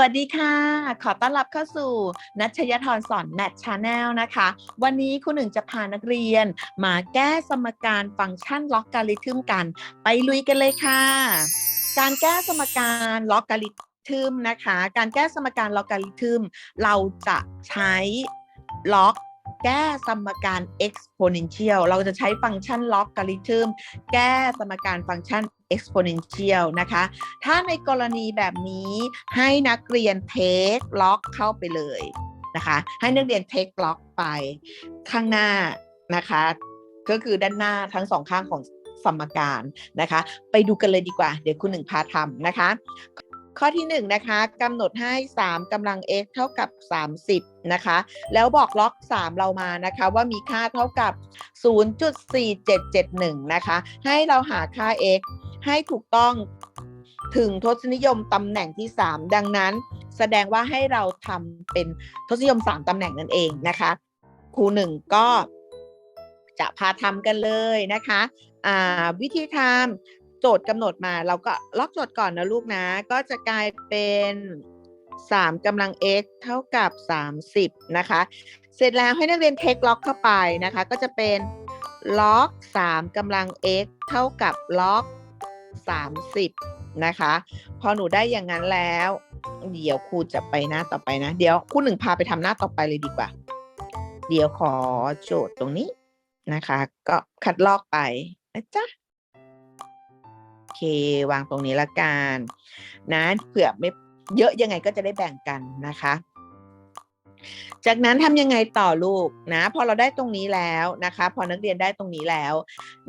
วัสดีค่ะ ขอต้อนรับเข้าสู่นัชยธรสอนแมทชาแนลนะคะ วันนี้คุณหนึ่งจะพานักเรียน มาแก้สมการฟังก์ชันล็อกการิทึมกัน ไปลุยกันเลยค่ะ การแก้สมการล็อกการิทึมนะคะ การแก้สมการล็อกการิทึมเราจะใช้ล็อก แก้สมการ exponential เราจะใช้ฟังก์ชันล็อกการิทึมแก้สมการฟังก์ชัน exponential นะคะ ถ้าในกรณีแบบนี้ให้นักเรียนเทคล็อกเข้าไปเลยนะคะ ให้นักเรียนเทคล็อกไปข้างหน้านะคะ ก็คือด้านหน้าทั้งสองข้างของสมการนะคะ ไปดูกันเลยดีกว่า เดี๋ยวคุณหนึ่งพาทำนะคะ ข้อที่1นนะคะกำหนดให้ 3กำลัง x เท่ากับ 30 นะคะ แล้วบอกล็อก 3 เรามานะคะว่ามีค่าเท่ากับ 0.4771 นะคะ ให้เราหาค่า x ให้ถูกต้องถึงทศนิยมตำแหน่งที่ 3 ดังนั้นแสดงว่าให้เราทำเป็นทศนิยม 3ตำแหน่งนั่นเองนะคะครูหนึ่งก็จะพาทำกันเลยนะคะวิธีทำ จทย์กำหนดมา เราก็ล็อกโจทย์ก่อนนะลูกนะ ก็จะกลายเป็น3กำลัง x เท่ากับ30นะคะ เสร็จแล้วให้นักเรียนเทคล็อกเข้าไปนะคะ ก็จะเป็นล็อก3กำลัง x เท่ากับล็อก30นะคะ พอหนูได้อย่างนั้นแล้ว เดี๋ยวครูจะไปหน้าต่อไปนะ เดี๋ยวครูหนึ่งพาไปทำหน้าต่อไปเลยดีกว่า เดี๋ยวขอโจทย์ตรงนี้นะคะ ก็คัดลอกไปนะจ๊ะ เค วางตรงนี้ละกันนะเผื่อไม่เยอะยังไงก็จะได้แบ่งกันนะคะ จากนั้นทำยังไงต่อลูกนะ พอเราได้ตรงนี้แล้วนะคะ พอนักเรียนได้ตรงนี้แล้ว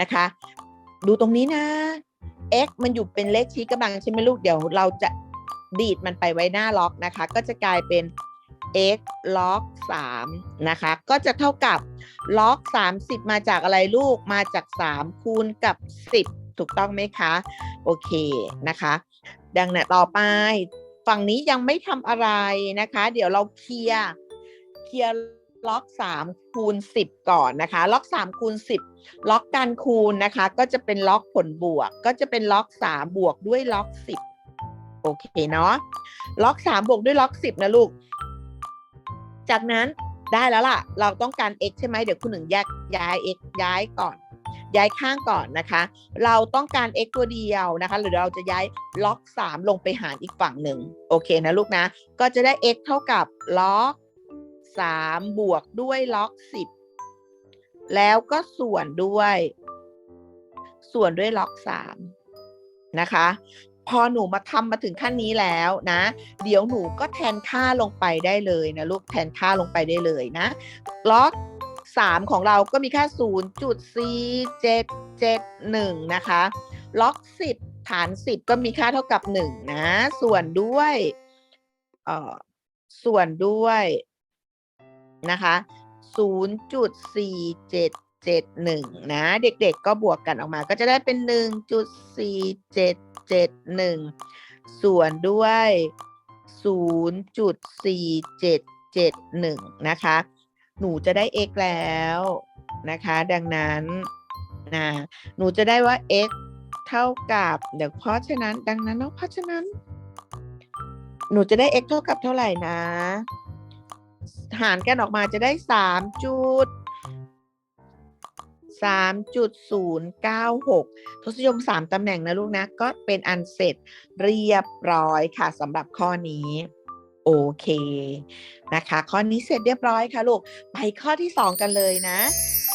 นะคะ ดูตรงนี้นะ x มันอยู่เป็นเลขชี้กำลังใช่ไหมลูกเดี๋ยวเราจะดีดมันไปไว้หน้าล็อกนะคะ ก็จะกลายเป็น x ล็อก3นะคะ ก็จะเท่ากับล็อก 30 มาจากอะไรลูกมาจาก 3 คูณกับ 10 ถูกต้องไหมคะ โอเคนะคะ ดังนั้นต่อไป ฝั่งนี้ยังไม่ทำอะไรนะคะ เดี๋ยวเราเคลียร์เคลียร์ล็อก3คูณ10 ก่อนนะคะ ล็อก3คูณ10 ล็อกการคูณนะคะ ก็จะเป็นล็อกผลบวก ก็จะเป็นล็อก3บวกด้วยล็อก 10 โอเคเนาะ ล็อก3บวกด้วยล็อก 10 นะลูก จากนั้นได้แล้วล่ะ เราต้องการ x ใช่ไหมเดี๋ยวคุณหนึ่งแยกย้าย x ย้ายก่อน ย้ายข้างก่อนนะคะ เราต้องการ x ตัวเดียวนะคะ หรือเราจะย้ายล็อก 3 ลงไปหารอีกฝั่งหนึ่งโอเคนะลูกนะ ก็จะได้ x เท่ากับล็อก 3 บวกด้วยล็อก 10 แล้วก็ส่วนด้วย ส่วนด้วยล็อก 3 นะคะพอหนูมาทำมาถึงขั้นนี้แล้วนะ เดี๋ยวหนูก็แทนค่าลงไปได้เลยนะลูกแทนค่าลงไปได้เลยนะล็อก 3 ของเราก็มีค่า0.4771 นะคะ ล็อก 10 ฐาน 10 ก็มีค่าเท่ากับ 1 นะ ส่วนด้วยเอ่อส่วนด้วยนะคะ 0.4771 นะ เด็กๆก็บวกกันออกมาก็จะได้เป็น 1.4771 ส่วนด้วย 0.4771 นะคะ หนูจะได้ x แล้วนะคะ ดังนั้นนะหนูจะได้ว่า x เท่ากับเดี๋ยวเพราะฉะนั้น ดังนั้นเนาะเพราะฉะนั้น หนูจะได้ x เท่ากับเท่าไหร่นะ หารกันออกมาจะได้สามจุดสามจุดศูนย์เก้าหกทศนิยมสามตำแหน่งนะลูกนะ ก็เป็นอันเสร็จเรียบร้อยค่ะสำหรับข้อนี้ โอเคนะคะ ข้อนี้เสร็จเรียบร้อยค่ะลูก ไปข้อที่สองกันเลยนะ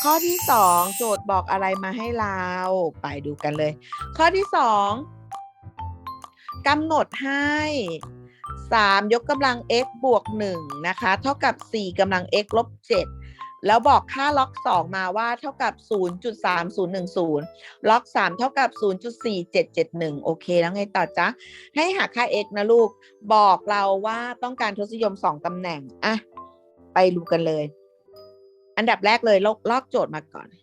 ข้อที่สองโจทย์บอกอะไรมาให้เรา ไปดูกันเลย ข้อที่สองกำหนดให้ 3 ยกกำลัง x บวก 1 นะคะ เท่ากับ 4กำลัง x ลบ 7 แล้วบอกค่าล็อก 2 มาว่าเท่ากับ 0.3010 ล็อก 3 เท่ากับ 0.4771 โอเค แล้วไงต่อจ๊ะ ให้หาค่า x นะลูก บอกเราว่าต้องการทศนิยม 2ตำแหน่ง อะ ไปดูกันเลย อันดับแรกเลยลอกลอกโจทย์มาก่อน 3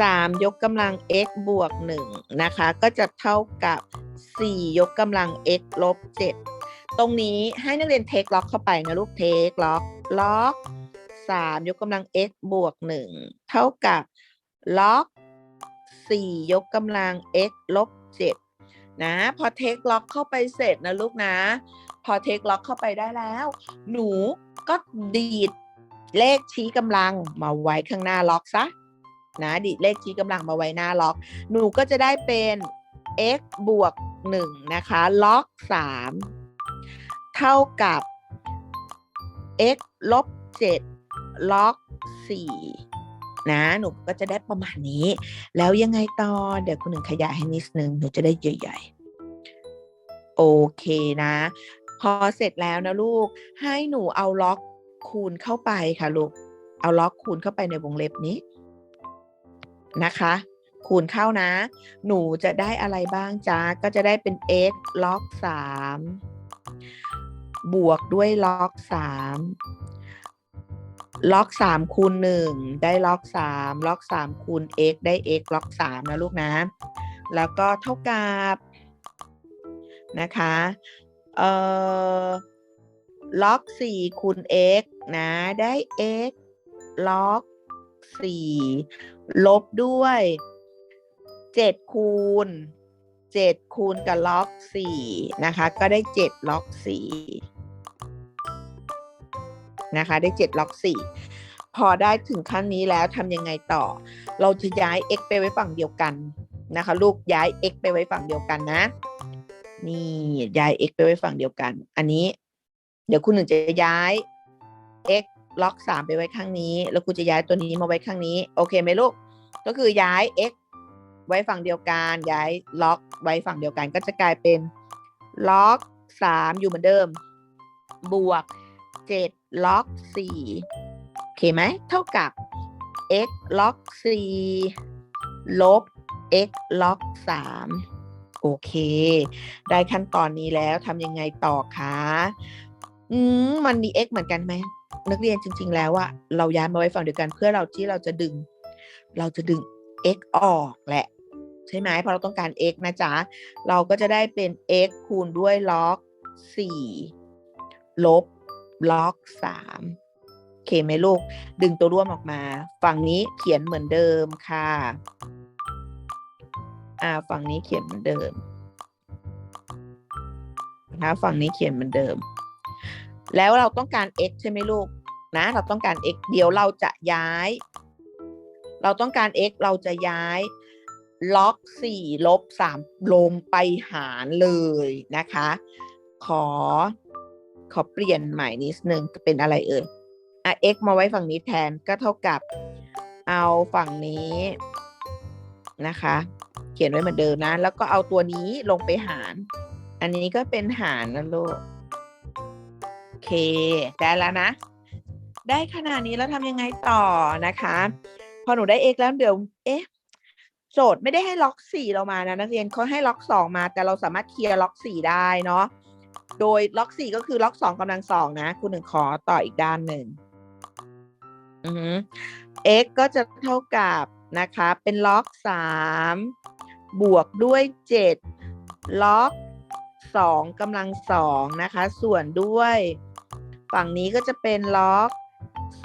3 ยกกำลัง x บวก 1 นะคะ ก็จะเท่ากับ 4 ยกกำลัง x ลบ 7 ตรงนี้ให้นักเรียนเทคล็อกเข้าไปนะลูกเทคล็อกล็อก3ยกกำลัง x บวก1เท่ากับล็อก4ยกกำลัง x ลบ7นะพอเทคล็อกเข้าไปเสร็จนะลูกนะ พอเทคล็อกเข้าไปได้แล้ว หนูก็ดีดเลขชี้กำลังมาไว้ข้างหน้าล็อกซะนะดีดเลขชี้กำลังมาไว้หน้าล็อก หนูก็จะได้เป็น x บวก1นะคะ ล็อก 3 เท่ากับ x ลบ7ล็อก4นะหนูก็จะได้ประมาณนี้ แล้วยังไงต่อ เดี๋ยวคุณหนึ่งขยายให้นิดนึง หนูจะได้ใหญ่ๆ โอเคนะ พอเสร็จแล้วนะลูก ให้หนูเอาล็อกคูณเข้าไปค่ะลูก เอาล็อกคูณเข้าไปในวงเล็บนี้นะคะ คูณเข้านะ หนูจะได้อะไรบ้างจ๊ะก็จะได้เป็น x ล็อก3 บวกด้วยล็อก3ล็อก3คูณ1ได้ล็อก3ล็อก3คูณ x ได้ x ล็อก3นะลูกนะ แล้วก็เท่ากับนะคะเอ่อล็อก4คูณ x นะได้ x ล็อก4ลบด้วย7คูณ7คูณกับล็อก4นะคะ ก็ได้7ล็อก4 นะคะ ได้ 7 ล็อก 4 พอได้ถึงขั้นนี้แล้วทำยังไงต่อ เราจะย้าย x ไปไว้ฝั่งเดียวกันนะคะ ลูกย้าย x ไปไว้ฝั่งเดียวกันนะ นี่ย้าย x ไปไว้ฝั่งเดียวกัน อันนี้ เดี๋ยวคุณหนึ่งจะย้าย x ล็อกสามไปไว้ข้างนี้ แล้วคุณจะย้ายตัวนี้มาไว้ข้างนี้ โอเคไหมลูก ก็คือย้าย x ไว้ฝั่งเดียวกัน ย้ายล็อกไว้ฝั่งเดียวกัน ก็จะกลายเป็นล็อกสามอยู่เหมือนเดิม บวก เจ็ดล็อกสี่โอเคไหมเท่ากับ x ล็อกสี่ลบ x ล็อกสามโอเค ได้ขั้นตอนนี้แล้วทำยังไงต่อคะอืมมันมี x เหมือนกันไหมนักเรียนจริง ๆ แล้วอะเราย้ายมาไว้ฝั่งเดียวกันเพื่อเราที่เราจะดึง เราจะดึง x ออกแหละ ใช่ไหมเพราะเราต้องการ x นะจ๊ะ เราก็จะได้เป็น x คูณด้วยล็อก4ลบ ล็อก3โอเคไหมลูก ดึงตัวร่วมออกมา ฝั่งนี้เขียนเหมือนเดิมค่ะ อ่า ฝั่งนี้เขียนเหมือนเดิมนะคะฝั่งนี้เขียนเหมือนเดิม แล้วเราต้องการ x ใช่ไหมลูกนะ เราต้องการ x เดี๋ยวเราจะย้าย เราต้องการ x เราจะย้ายล็อก4ลบ3ลงไปหารเลยนะคะ ขอ ขอเปลี่ยนใหม่นิดนึงเป็นอะไรเอ่ยอะ x มาไว้ฝั่งนี้แทนก็เท่ากับเอาฝั่งนี้นะคะ เขียนไว้เหมือนเดิมนะ แล้วก็เอาตัวนี้ลงไปหาร อันนี้ก็เป็นหารนะลูกโอเค ได้แล้วนะ ได้ขนาดนี้แล้วทำยังไงต่อนะคะ พอหนูได้ x แล้วเดี๋ยว เอ๊ะโจทย์ไม่ได้ให้ล็อกสี่เรามานะนักเรียนเขาให้ล็อกสองมา แต่เราสามารถเคลียร์ล็อกสี่ได้เนาะ โดยล็อกสี่ก็คือล็อกสองกำลังสองนะคุณหนึ่งขอต่ออีกด้านหนึ่งอือ x ก็จะเท่ากับนะคะ เป็นล็อกสามบวกด้วยเจ็ดล็อกสองกำลังสองนะคะ ส่วนด้วยฝั่งนี้ก็จะเป็นล็อก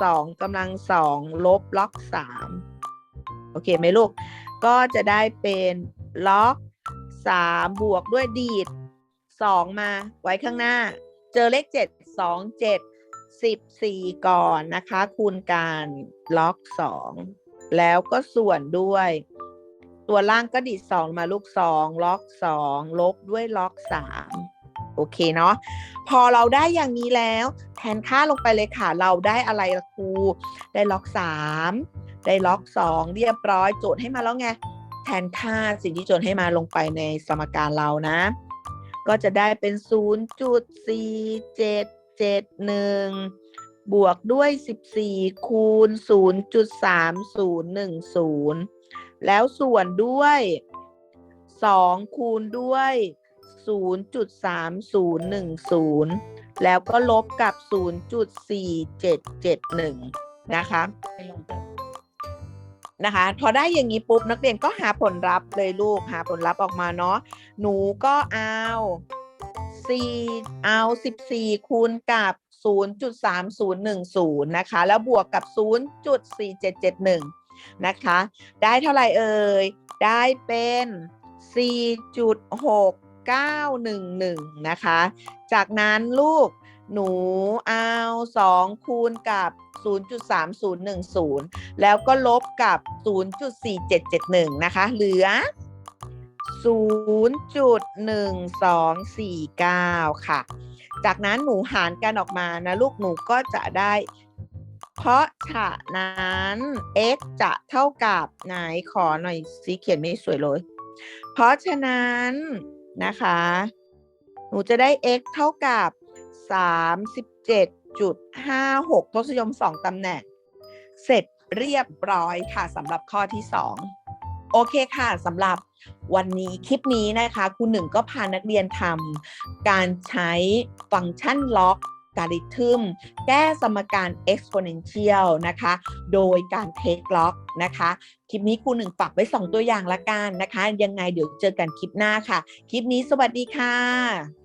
สองกำลังสองลบล็อกสามโอเคไหมลูก ก็จะได้เป็นล็อกสามบวกด้วยดีด สองมาไว้ข้างหน้า เจอเลขเจ็ดสองเจ็ดสิบสี่ก่อนนะคะ คูณการล็อกสองแล้วก็ส่วนด้วย ตัวล่างก็ดีดสองมาลูกสองล็อกสองลบด้วยล็อกสามโอเคเนาะพอเราได้อย่างนี้แล้ว แทนค่าลงไปเลยค่ะ เราได้อะไรละครู ได้ล็อกสามได้ล็อกสองเรียบร้อยโจทย์ให้มาแล้วไงแทนค่าสิ่งที่โจทย์ให้มาลงไปในสมการเรานะ ก็จะได้เป็น 0.4771 บวกด้วย 14 คูณ 0.3010 แล้วส่วนด้วย 2 คูณด้วย 0.3010 แล้วก็ลบกับ 0.4771 นะคะ นะคะ พอได้อย่างนี้ปุ๊บนักเรียนก็หาผลลัพธ์เลยลูกหาผลลัพธ์ออกมาเนาะหนูก็เอา4เอา14คูณกับ0.3010นะคะ แล้วบวกกับ0.4771นะคะ ได้เท่าไหร่เอ่ย ได้เป็น4.6 911นะคะ จากนั้นลูก หนูเอา2คูณกับ 0.3010 แล้วก็ลบกับ 0.4771 นะคะ เหลือ 0.1249 ค่ะ จากนั้นหนูหารกันออกมานะลูกหนูก็จะได้ เพราะฉะนั้น x จะเท่ากับไหนขอหน่อยสีเขียนไม่สวยเลย เพราะฉะนั้นนะคะ หนูจะได้ x เท่ากับ 37.56 ทศนิยม 2ตำแหน่ง เสร็จเรียบร้อยค่ะสำหรับข้อที่ 2 โอเคค่ะสำหรับวันนี้คลิปนี้นะคะครูหนึ่งก็พานักเรียนทำการใช้ฟังก์ชันล็อกการิทึมแก้สมการ exponential นะคะ โดยการเทคล็อกนะคะ คลิปนี้ครูหนึ่งฝากไว้ 2 ตัวอย่างละกันนะคะ ยังไงเดี๋ยวเจอกันคลิปหน้าค่ะ คลิปนี้สวัสดีค่ะ